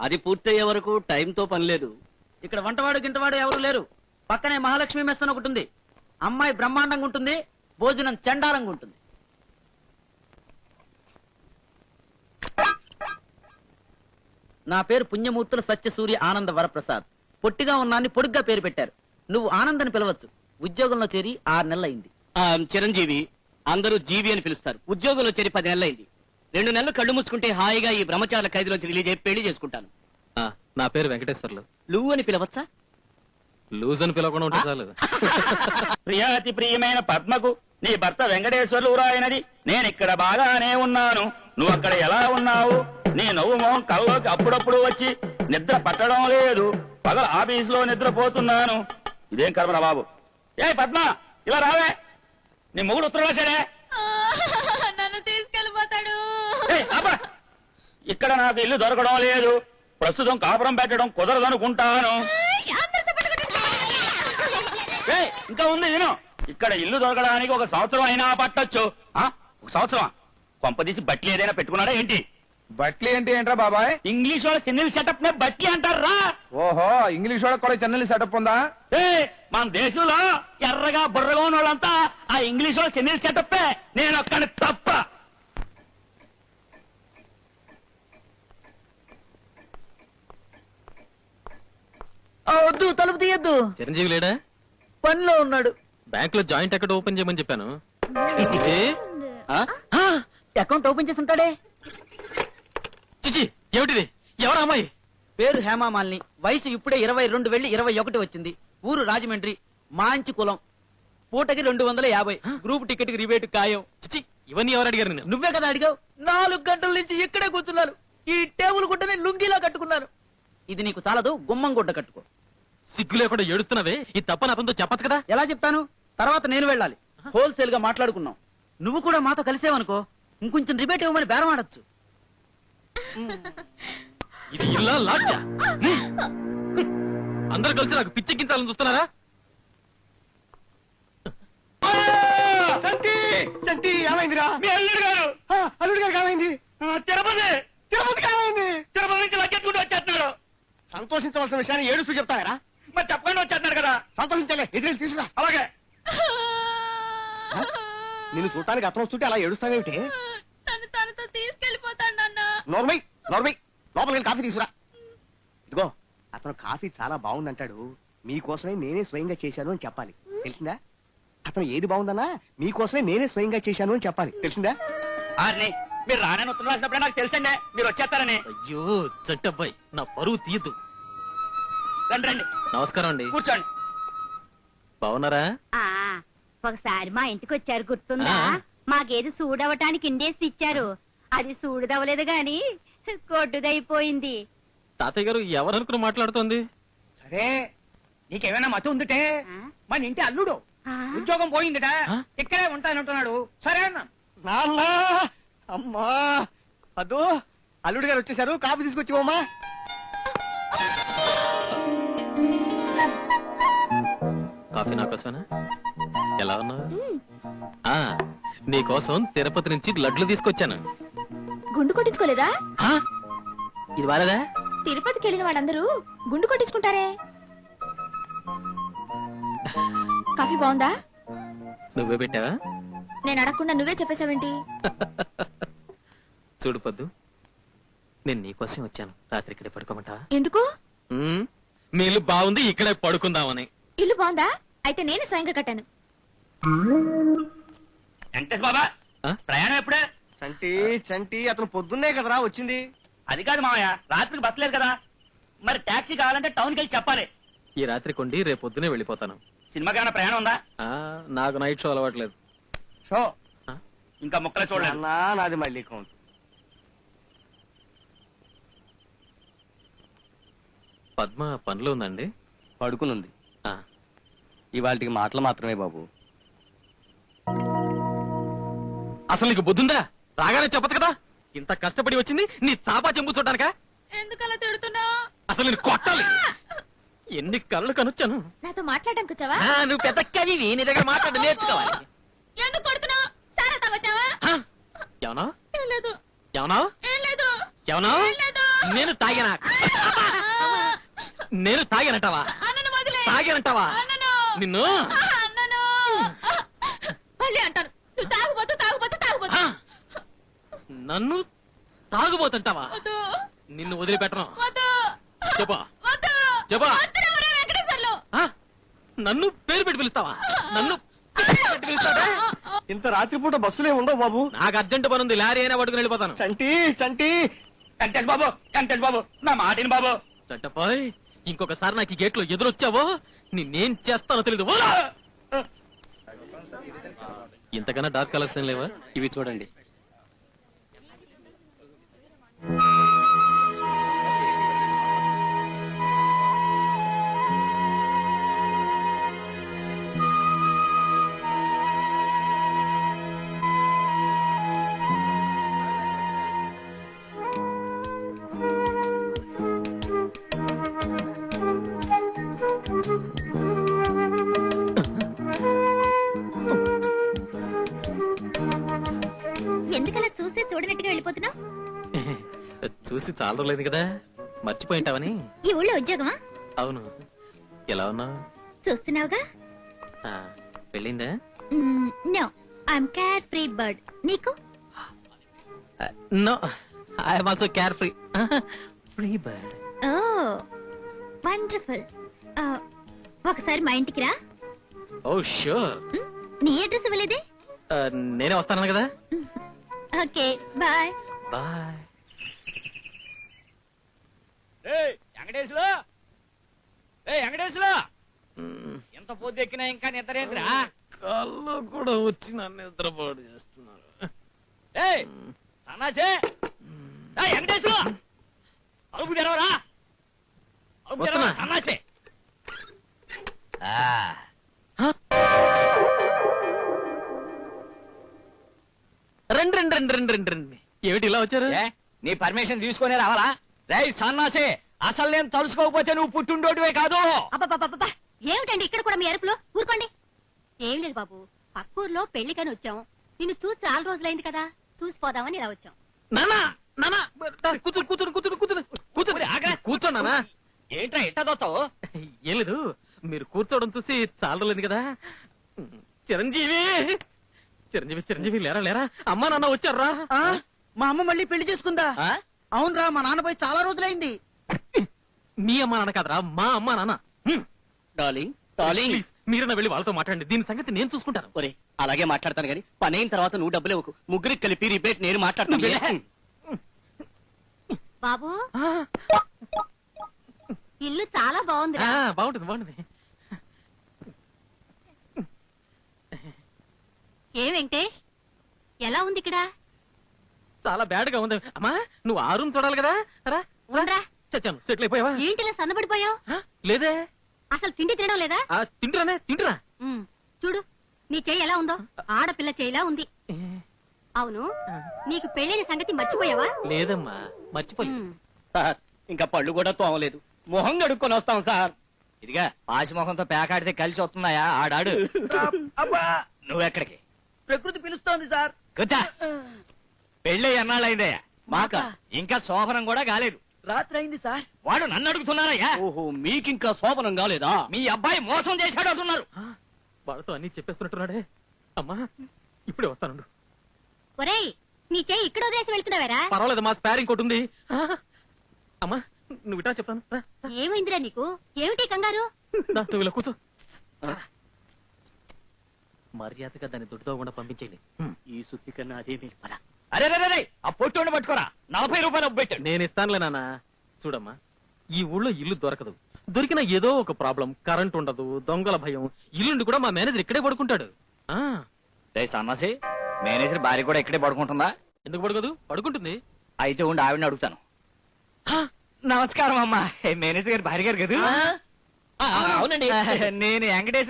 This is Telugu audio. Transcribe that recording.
అది పూర్తయ్యే వరకు టైంతో పని లేదు. ఇక్కడ వంటవాడు గింటవాడు ఎవరు లేరు. పక్కనే మహాలక్ష్మి మెస్ అని ఒకటి ఉంది. అమ్మాయి బ్రహ్మాండంగా ఉంటుంది. భోజనం చండాలంగా ఉంటుంది. నా పేరు పుణ్యమూర్తుల సత్యసూర్య ఆనంద వరప్రసాద్. పొట్టిగా ఉన్నాన్ని పొడుగ్గా పేరు పెట్టారు. నువ్వు ఆనందని పిలవచ్చు. ఉద్యోగంలో చేరి ఆరు నెలలైంది. ఆ, చిరంజీవి అందరూ జీవి అని పిలుస్తారు. ఉద్యోగంలో చేరి పది నెలలైంది. రెండు నెలలు కళ్ళు మూసుకుంటే హాయిగా ఈ బ్రహ్మచారుల ఖైదులోంచి రిలీజ్ అయ్యి పెళ్ళి చేసుకుంటాను. ఆ, నా పేరు వెంకటేశ్వర్లు. నువ్వు అని పిలవచ్చా? లూజ్ అని పిలవకుండా ఉంటే చాలు. ప్రియాతి ప్రియమైన పద్మకు నీ భర్త వెంకటేశ్వర్లు రాయనది నేను ఇక్కడ బాగానే ఉన్నాను. నువ్వు అక్కడ ఎలా ఉన్నావు? నీ నవ్వు మొహం కల్లోకి అప్పుడప్పుడు వచ్చి నిద్ర పట్టడం లేదు. పగల ఆఫీసులో నిద్రపోతున్నాను. ఇదేం కర్మరా బాబు? ఏ పద్మ ఇలా రావే. నీ మొగుడు ఉత్తరం రాశాడే. ఇక్కడ నాకు ఇల్లు దొరకడం లేదు. ప్రస్తుతం కాపురం పెట్టడం కుదరదనుకుంటాను. ఏయ్, ఇంకా ఉంది నేను ఇక్కడ ఇల్లు దొరకడానికి ఒక సంవత్సరం అయినా పట్టొచ్చు. ఆ? ఒక సంవత్సరం. కొంపదీసి బట్టి ఏదైనా పెట్టుకున్నాడా ఏంటి? బట్లీ అంటే ఏంట్రా బాబాయ్? ఇంగ్లీష్ వాళ్ళ సినిల్ సెటప్ నే బట్టి అంటారా? ఓహో ఇంగ్లీష్ వాళ్ళకి కూడా చెన్నెల్ సెటప్ ఉందా? ఏ మన దేశంలో ఎర్రగా బుర్రగా ఉన్న వాళ్ళంతా ఆ ఇంగ్లీష్ వాళ్ళ సినిల్ సెటప్ నేను ఒక్కడి తప్ప. వద్దు తలుపు తీయద్దు. చిరంజీవి లేడా? పనిలో ఉన్నాడు. బ్యాంక్లో జాయింట్ అకౌంట్ ఓపెన్ చేయమని చెప్పాను. ఏ? ఆ? ఆ, అకౌంట్ ఓపెన్ చేసి ఉంటాడే చిచి ఏమిటిది? ఎవరా అమ్మాయి? పేరు హేమామాలిని వయసు ఇప్పుడే ఇరవై రెండు వెళ్ళి ఇరవై ఒకటి వచ్చింది. ఊరు రాజమండ్రి మాంచి కులం. పూటకి రెండు వందల యాభై. గ్రూప్ టికెట్కి రిబేట్ ఖాయం. చిచి ఇవన్నీ ఎవరు అడిగారు నేను నువ్వే కదా అడిగావు? నాలుగు గంటల నుంచి ఇక్కడే కూర్చున్నాను ఈ టేబుల్ గుడ్డని లుంగిలా కట్టుకున్నాను ఇది నీకు చాలదు గుమ్మం గుడ్డ కట్టుకో. సిగ్గు లేకుండా ఏడుస్తున్నావే? ఈ తప్ప నా పనితో చెప్పచ్చు కదా? ఎలా చెప్తాను? తర్వాత నేను వెళ్ళాలి. హోల్సేల్గా మాట్లాడుకున్నాం. నువ్వు కూడా మాతో కలిసేవనుకో. ఇంకొంచెం రిబేట్ ఇవ్వమని బేరం ఆడొచ్చు ఇది ఇల్లా లాడ్జా? అందరు కలిసి నాకు పిచ్చెక్కించాలని చూస్తున్నారా? చంటి ఏమైందిరా? మీ అల్లుడు గారు! అల్లుడు గారికి ఏమైంది? ఆ, తిరుపతి! తిరుపతికి ఏమైంది? తిరుపతి నుంచి లగ్గెత్తుకుంటూ వచ్చేస్తున్నాడు. సంతోషించవలసిన విషయాన్ని ఏడుస్తూ చెప్తారా మరి చెప్పకుండా వచ్చేస్తున్నాడు కదా. సంతోషించలే ఎదురు తీసుకురా. అలాగే. నిన్ను చూడటానికి అతను వస్తుంటే అలా ఏడుస్తావేమిటి? తనతో నాన్న. నోర్మై నోర్మై లోపలికి కాఫీ తీసుకురా. ఇదిగో అతను కాఫీ చాలా బాగుందంటాడు. మీకోసమే నేనే స్వయంగా చేశాను అని చెప్పాలి. తెలిసిందా? అతను ఏది బాగుందన్నా మీకోసమే నేనే స్వయంగా చేశాను అని చెప్పాలి. తెలిసిందా? ఆర్ని మీరు రానని ఉత్తరం రాసినప్పుడే నాకు తెలుసండి. మీరు వచ్చేస్తారని. అయ్యో జట్టబ్బాయి నా పరువు తీయద్దు. రండి రండి. నమస్కారం అండి. కూర్చోండి. బాగున్నారా? ఆ ఒకసారి మా ఇంటికి వచ్చారు గుర్తుందా? ఆ. మాకేది సూడవటానికి ఇండేసి ఇచ్చారు. అది సూడుదవలేదు గాని కొట్టుదైపోయింది తాతయ్య గారు ఎవరనుకుని మాట్లాడుతోంది? సరే నీకేమైనా మతి ఉందిటే? ఆ? మన ఇంటి అల్లుడు. ఆ? ఉద్యోగం పోయిందిట. ఆ? ఇక్కడే ఉంటానంటున్నాడు. సరే అన్న. నాన్న అమ్మా. అదో అల్లుడు గారు వచ్చేసారు కాఫీ తీసుకొచ్చివమ్మా కాఫీ నా కోసమేనా? ఎలా ఉన్నావు? ఆ నీకోసం తిరుపతి నుంచి లడ్లు తీసుకొచ్చాను. గుండు కొట్టించుకోలేదా? ఆ? ఇది వాలేదా తిరుపతికి వెళ్ళిన వాళ్ళందరూ గుండు కొట్టించుకుంటారే. కాఫీ బాగుందా? నువ్వే పెట్టావా? నేను అడగకుండా నువ్వే చెప్పేశావేంటి? చూడు పొద్దు నేను నీకోసం వచ్చాను. రాత్రి ఇక్కడే పడుకోమంటావా? ఎందుకు? మీ ఇల్లు బాగుంది ఇక్కడే పడుకుందామని. ఇల్లు బాగుందా? అయితే నేను స్వయంగా కట్టాను. వెంకటేష్ బాబా ఆ? ప్రయాణం ఎప్పుడే? చంటి చంటి అతను పొద్దున్నే కదరా వచ్చింది. అది కాదు మామయ్య రాత్రికి బస్ లేదు కదా. మరి టాక్సీ కావాలంటే టౌన్కి వెళ్ళి చెప్పాలి. ఈ రాత్రి కొండి రేపు పొద్దునే వెళ్ళిపోతాను. సినిమాకి ఏమైనా ప్రయాణం ఉందా? ఆ నాకు నైట్ షో అలవాట్లేదు షో? ఇంకా ముక్కలు చూడలేదు. అన్నా నాది మళ్ళీ కౌంట్ పద్మ పనిలో ఉందండి? పడుకునుంది. ఇవాళకి మాటలు మాత్రమే బాబు. అసలు నీకు బుద్ధుందా? రాగానే చెప్పదు కదా? ఇంత కష్టపడి వచ్చింది నీ చాపా చెంపు చూడడానికా? ఎందుకలా తిడుతున్నావు అసలు నేను కొట్టాలి. ఎన్ని కళ్ళు కనొచ్చాను. నాతో మాట్లాడడానికి వచ్చావా ఆ, నువ్వు పెద్ద కవివి నీ దగ్గర మాట్లాడి నేర్చుకోవాలి. ఎందుకు కొడుతున్నావు సారా తాగొచ్చావా? ఆ, ఏమన్నా? ఏం లేదు. ఏమన్నా? ఏం లేదు. ఏమన్నా? ఏం లేదు. నేను తాగినా? నేను తాగానంటావా? అన్నను వదిలే. తాగానంటావా? అన్నను నిన్ను? అన్నను. మళ్ళీ అంటాను. నువ్వు తాగుబోతు తాగుబోతు తాగుబోతు. ఆ! నన్ను తాగుబోతుంటావా? వద్దు. నిన్ను వదిలిపెట్టను. వద్దు. చెప్పా. వద్దు. చెప్పా. వద్దురా ఒరే వెంకటేశ్వర్లు. ఆ? నన్ను పేరు పెట్టి పిలుస్తావా? నన్ను పేరు పెట్టి పిలుస్తావా? ఇంత రాత్రిపూట బస్సులే ఉండవు బాబు. నాకు అర్జెంట్ పని ఉంది లారీ అయినా పట్టుకుని వెళ్ళిపోతాను. చంటి చంటి. వెంకటేష్ బాబు వెంకటేష్ బాబు. నా మాటిని బాబు. చట్టపాయ్. ఇంకొకసారి నాకు ఈ గేట్లో ఎదురొచ్చావో నిన్నేం చేస్తానో తెలీదు. ఇంతకన్నా డార్క్ కలెక్షన్ లేవా? ఇవి చూడండి. చూసి చాలా రోజులైంది కదా. మర్చిపోయింటావని. ఈ ఊళ్ళో ఉద్యోగమా? అవును. ఎలా ఉన్నావు? చూస్తున్నావుగా? పెళ్ళిందా no I'm care free bird. నీకు? No I'm also carefree. Free bird. Oh wonderful. ఒకసారి మా ఇంటికి రా. Oh sure. నీ అడ్రస్ ఇవ్వలేదే? నేనే వస్తాను కదా. Okay bye. బాయ్. వెంకటేశ్వరు ఏ వెంకటేశ్వరు ఎంత పొద్దు ఎక్కినా ఇంకా నిద్రేంద్రా? కళ్ళు కూడా వచ్చి నన్ను నిద్రపాటు చేస్తున్నారు. ఏయ్ సన్నాసే! ఏయ్, వెంకటేశ్వరు అలుపు తెరవరా? అలుపు తెరవరా. సన్నాసే! రండి రండి రండి రండి రండి రండి. ఏమిటి ఇలా వచ్చారు? ఏ నీ పర్మిషన్ తీసుకునే రావాలా? రేయ్ సన్నాసే అసలు నేను తలుసుకోకపోతే నువ్వు పుట్టుండోటివే కాదు. అబ్బబ్బబ్బబ్బా ఏమిటండి ఇక్కడ కూడా మీ అరుపులో? ఊరుకోండి. ఏం లేదు బాబు పక్కూర్లో పెళ్ళికని వచ్చాం. నిన్ను చూసి చాలా రోజులైంది కదా చూసి పోదామని ఇలా వచ్చాం. నానా నానా కూతురు కూతురు కూతురు కూతురు కూతురు. కూర్చోన్నానా ఏంట్రా ఎట్టా దోస్తావు ఏం లేదు మీరు కూర్చోవడం చూసి చాలా రోజులైంది కదా. చిరంజీవి చిరంజీవి చిరంజీవి లేరా లేరా? అమ్మా నాన్న వచ్చారా? ఆ? మా అమ్మ మళ్ళీ పెళ్ళి చేసుకుందా? అవునరా మా నాన్న పోయి చాలా రోజులైంది. మీ అమ్మా నాన్న కాదరా మా అమ్మా నాన్న. Darling darling. ప్లీజ్ మీరన్నా వెళ్ళి వాళ్ళతో మాట్లాడండి. దీని సంగతి నేను చూసుకుంటాను. ఒరే అలాగే మాట్లాడతాను కానీ పని అయిన తర్వాత నువ్వు డబ్బులు ఇవ్వకు. ముగ్గురికి కలిపి రిపేట్ నేను మాట్లాడతాను. నువ్వు వెళ్ళే. బాబు ఆ, ఇల్లు చాలా బాగుంది ఆ, బాగుంటుంది బాగుంటుంది. ఏ వెంకటేష్ ఎలా ఉంది ఇక్కడ? చాలా బ్యాడ్గా ఉంది. అమ్మా నువ్వు ఆ రూమ్ చూడాలి కదా. రా ఉండరా. చచ్చాను. సెటిల్ అయిపోయావా? ఏంటిలా సన్నబడిపోయావు? ఆ, లేదే. అసలు తిండి తినడం లేదా? ఆ, తింటురానే తింటురా. ఉమ్, చూడు నీ చెయ్యి ఎలా ఉందో? ఆడపిల్ల చెయ్యిలా ఉంది. ఏ, అవును నీకు పెళ్ళైన సంగతి మర్చిపోయావా? లేదమ్మా మర్చిపోలేదు ఉమ్, సార్ ఇంకా పళ్ళు కూడా తోమలేదు. మొహం కడుక్కొని వస్తాం సార్. ఇదిగా పాసిమొఖంతో పేకాడితే కలిసి వస్తున్నాయా? ఆడాడు. అబ్బా నువ్వెక్కడికి ప్రకృతి పిలుస్తోంది సార్. కూర్చా. పెళ్ళి ఎన్నాళ్ళైందయ్యా మాక ఇంకా శోభనం కూడా కాలేదు. రాత్రి అయింది సార్. వాడు నన్ను అడుగుతున్నారయ్యా ఓహో మీకింకా శోభనం కాలేదా? మీ అబ్బాయి మోసం చేశాడు అంటున్నారు. వాళ్ళతో అన్ని చెప్పేస్తున్నట్టున్నాడే. అమ్మా ఇప్పుడే వస్తాను ఒరేయ్ నీ చెయ్యి ఇక్కడ వదిలేసి వెళ్తున్నావేరా? పర్వాలేదు మా స్పేర్ ఇంకోటి ఉంది. ఆ, అమ్మా నువ్వు ఇటా చెప్తాను. రా. ఏమైందిరా నీకు? ఏమిటి కంగారు? దా, నువ్వు ఇలా కూర్చో. మర్యాదగా దాన్ని దుడ్డుతో కూడా పంపించేయండి. ఈ సుత్తి కన్నా అదే మీరు పరా అరే రే, రే, ఆ పొట్టుని పట్టుకోరా. నలభై రూపాయలు పెట్టాడు. నేను ఇస్తానులే నాన్న. చూడమ్మా ఈ ఊళ్ళో ఇల్లు దొరకదు. దొరికిన ఏదో ఒక ప్రాబ్లం కరెంట్ ఉండదు దొంగల భయం. ఇల్లుండి కూడా మా మేనేజర్ ఇక్కడే పడుకుంటాడు. ఆ. సన్నాసి మేనేజర్ భార్య కూడా ఇక్కడే పడుకుంటుందా? ఎందుకు పడుకోదు? పడుకుంటుంది. అయితే ఉండి ఆవిడని అడుగుతాను. నమస్కారం అమ్మా. మేనేజర్ గారి భార్య గారు కదా? అవునండి. నేను వెంకటేశ్వర